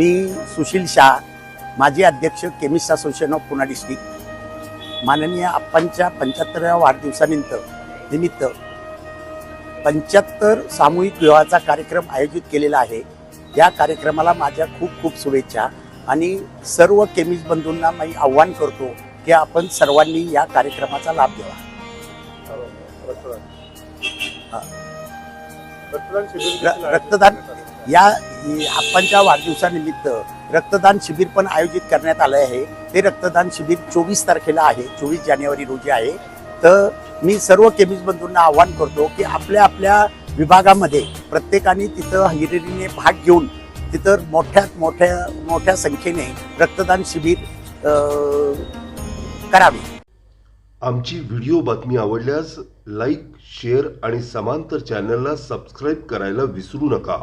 मी सुशील शाह माजी अध्यक्ष chemist association of Pune district. माननीय आप्पांच्या पंच्याहत्तराव्या वाढदिवसानिमित्त निमित्त पंच्याहत्तर सामूहिक विवाहाचा कार्यक्रम आयोजित केलेला आहे. या कार्यक्रमाला माझ्या खूप खूप शुभेच्छा आणि सर्व केमिस्ट बंधूंना मी आव्हान करतो की आपण सर्वांनी या कार्यक्रमाचा लाभ घ्यावा. रक्तदान या आप्पांच्या वाढदिवसानिमित्त रक्तदान शिबिर पण आयोजित करण्यात आलं आहे. ते रक्तदान शिबिर चोवीस तारखेला आहे. चोवीस जानेवारी रोजी आहे. तर मी सर्व केमिस्ट बंधूंना आवाहन करतो की आपल्या आपल्या विभागामध्ये प्रत्येकाने तिथं हिरिरीने भाग घेऊन तिथं मोठ्यात मोठ्या मोठ्या संख्येने रक्तदान शिबिर करावे. आमची व्हिडिओ बातमी आवडल्यास लाईक शेअर आणि समांतर चॅनलला सबस्क्राईब करायला विसरू नका.